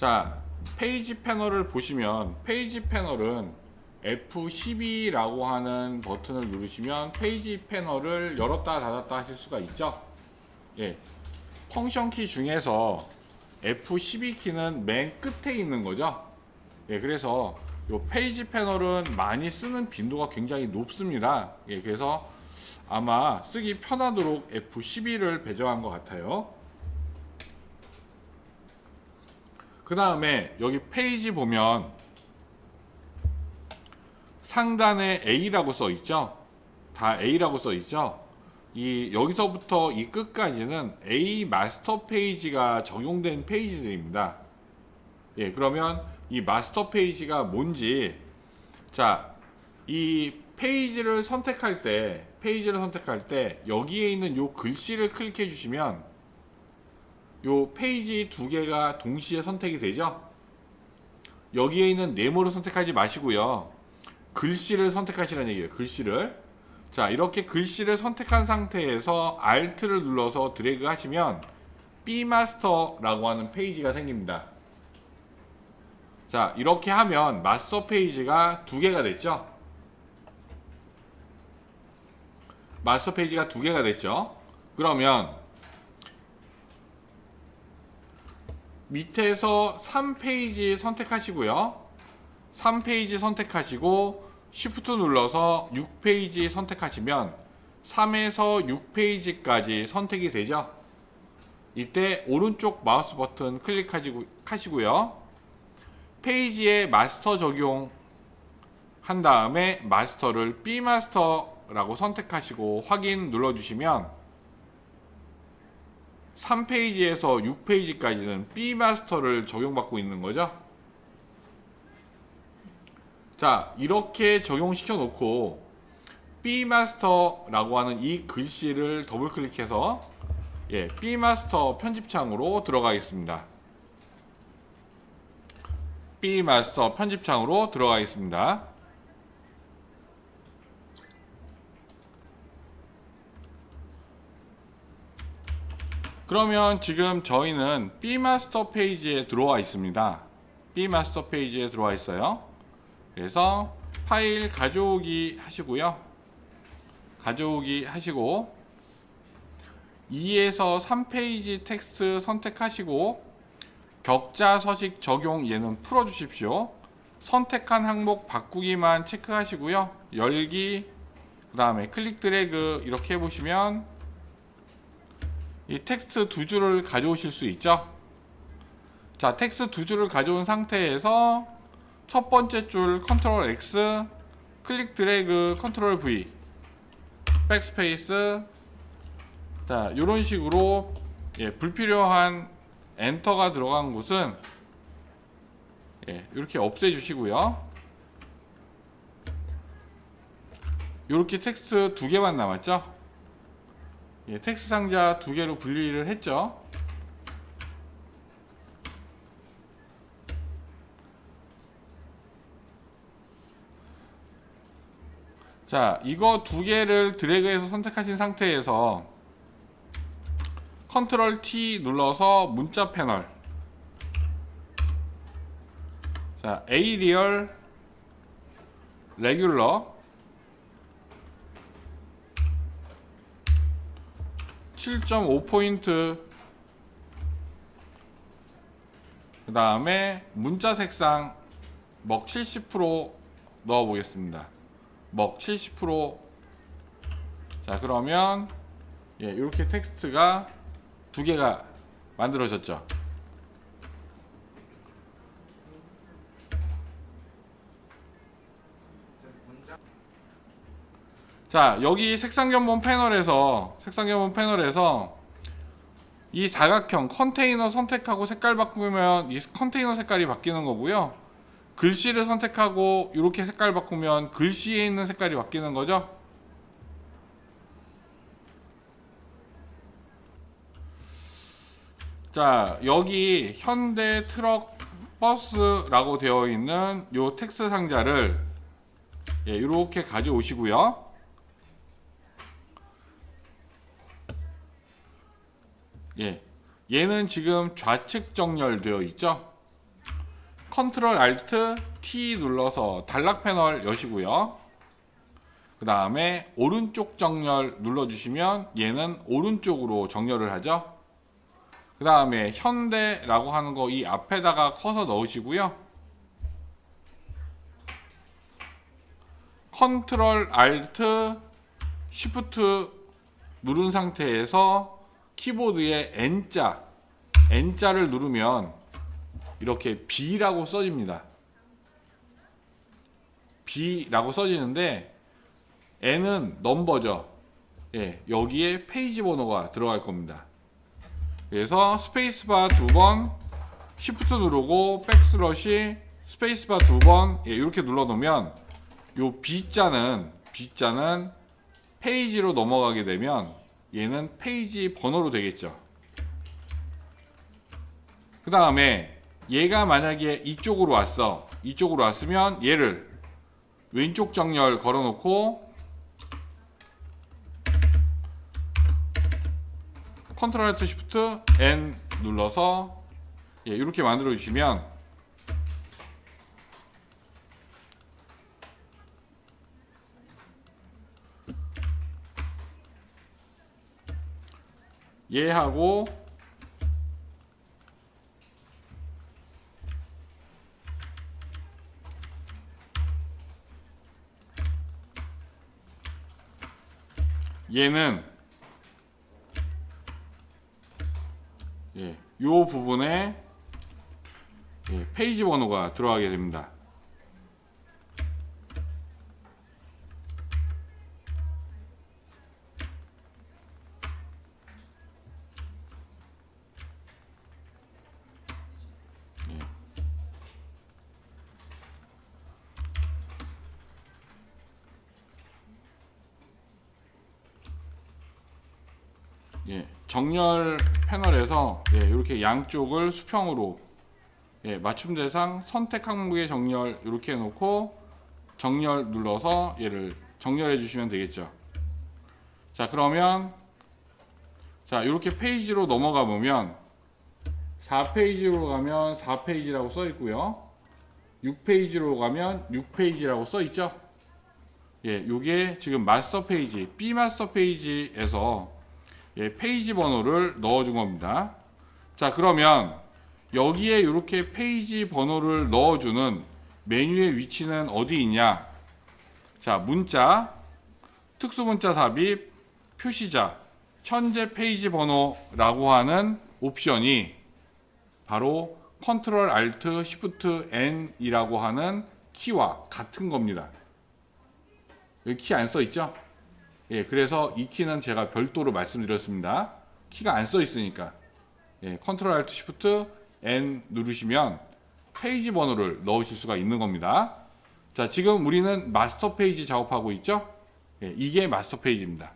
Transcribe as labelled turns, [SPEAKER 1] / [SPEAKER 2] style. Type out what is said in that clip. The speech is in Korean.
[SPEAKER 1] 자, 페이지 패널을 보시면 페이지 패널은 F12라고 하는 버튼을 누르시면 페이지 패널을 열었다 닫았다 하실 수가 있죠. 예. 펑션 키 중에서 F12 키는 맨 끝에 있는 거죠. 예, 그래서 요 페이지 패널은 많이 쓰는 빈도가 굉장히 높습니다. 예, 그래서 아마 쓰기 편하도록 F12를 배정한 것 같아요. 그 다음에 여기 페이지 보면 상단에 A라고 써 있죠. 다 A라고 써 있죠. 이 여기서부터 이 끝까지는 A 마스터 페이지가 적용된 페이지들입니다. 예, 그러면 이 마스터 페이지가 뭔지 자, 이 페이지를 선택할 때 페이지를 선택할 때 여기에 있는 요 글씨를 클릭해 주시면 요 페이지 두 개가 동시에 선택이 되죠. 여기에 있는 네모를 선택하지 마시고요. 글씨를 선택하시라는 얘기예요. 글씨를. 자, 이렇게 글씨를 선택한 상태에서 Alt를 눌러서 드래그 하시면 B마스터라고 하는 페이지가 생깁니다. 자, 이렇게 하면 마스터 페이지가 두 개가 됐죠. 마스터 페이지가 두 개가 됐죠. 그러면 밑에서 3페이지 선택하시고요. 3페이지 선택하시고 Shift 눌러서 6페이지 선택하시면 3에서 6페이지까지 선택이 되죠. 이때 오른쪽 마우스 버튼 클릭하시고요. 페이지에 마스터 적용 한 다음에 마스터를 B 마스터라고 선택하시고 확인 눌러주시면 3페이지에서 6페이지까지는 B 마스터를 적용받고 있는 거죠. 자, 이렇게 적용시켜 놓고 B 마스터라고 하는 이 글씨를 더블 클릭해서 예, B 마스터 편집창으로 들어가겠습니다. B 마스터 편집창으로 들어가겠습니다. 그러면 지금 저희는 B 마스터 페이지에 들어와 있습니다. B 마스터 페이지에 들어와 있어요. 그래서 파일 가져오기 하시고요. 가져오기 하시고 2에서 3페이지 텍스트 선택하시고 격자 서식 적용 얘는 풀어 주십시오. 선택한 항목 바꾸기만 체크하시고요. 열기 그 다음에 클릭 드래그 이렇게 해 보시면 이 텍스트 두 줄을 가져오실 수 있죠. 자, 텍스트 두 줄을 가져온 상태에서 첫 번째 줄 컨트롤 X 클릭 드래그 컨트롤 V 백스페이스 자, 이런 식으로 예, 불필요한 엔터가 들어간 곳은 예, 이렇게 없애 주시고요. 이렇게 텍스트 두 개만 남았죠? 예, 텍스트 상자 두 개로 분리를 했죠. 자, 이거 두 개를 드래그해서 선택하신 상태에서 컨트롤 T 눌러서 문자 패널 자, A 리얼 레귤러 7.5포인트. 그 다음에 문자 색상 먹 70% 넣어 보겠습니다. 먹 70%자 그러면 예, 이렇게 텍스트가 두 개가 만들어졌죠 자 여기 색상 견본 패널에서 색상 견본 패널에서 이 사각형 컨테이너 선택하고 색깔 바꾸면 이 컨테이너 색깔이 바뀌는 거고요. 글씨를 선택하고 이렇게 색깔 바꾸면 글씨에 있는 색깔이 바뀌는 거죠. 자 여기 현대 트럭 버스라고 되어 있는 요 텍스트 상자를 예, 이렇게 가져오시고요 예, 얘는 지금 좌측 정렬되어 있죠. 컨트롤 알트 T 눌러서 단락 패널 여시고요. 그 다음에 오른쪽 정렬 눌러주시면 얘는 오른쪽으로 정렬을 하죠. 그 다음에 현대라고 하는 거 이 앞에다가 커서 넣으시고요. 컨트롤 알트 시프트 누른 상태에서 키보드에 N자 N자를 누르면 이렇게 B라고 써집니다. B라고 써지는데 N은 넘버죠. 예, 여기에 페이지 번호가 들어갈 겁니다. 그래서 스페이스바 두 번, 쉬프트 누르고 백슬러시 스페이스바 두 번, 예, 이렇게 눌러 놓으면 요 B자는 B자는 페이지로 넘어가게 되면 얘는 페이지 번호로 되겠죠. 그 다음에 얘가 만약에 이쪽으로 왔어. 이쪽으로 왔으면 얘를 왼쪽 정렬 걸어놓고 컨트롤 알트 시프트 N 눌러서 예, 이렇게 만들어 주시면 얘하고 얘는 예, 요 부분에 예, 페이지 번호가 들어가게 됩니다. 예, 정렬 패널에서 예, 이렇게 양쪽을 수평으로 예, 맞춤 대상 선택 항목의 정렬 이렇게 해놓고 정렬 눌러서 얘를 정렬해 주시면 되겠죠. 자 그러면 자 이렇게 페이지로 넘어가 보면 4페이지로 가면 4페이지라고 써 있고요. 6페이지로 가면 6페이지라고 써 있죠. 예, 요게 지금 마스터 페이지, B 마스터 페이지에서 예, 페이지 번호를 넣어준 겁니다. 자, 그러면 여기에 이렇게 페이지 번호를 넣어주는 메뉴의 위치는 어디 있냐? 자, 문자, 특수문자 삽입, 표시자, 천재 페이지 번호라고 하는 옵션이 바로 컨트롤 알트 시프트 N이라고 하는 키와 같은 겁니다. 여기 키 안 써 있죠? 예, 그래서 이 키는 제가 별도로 말씀드렸습니다. 키가 안 써 있으니까. 예, 컨트롤 알트 시프트 N 누르시면 페이지 번호를 넣으실 수가 있는 겁니다. 자, 지금 우리는 마스터 페이지 작업하고 있죠? 예, 이게 마스터 페이지입니다.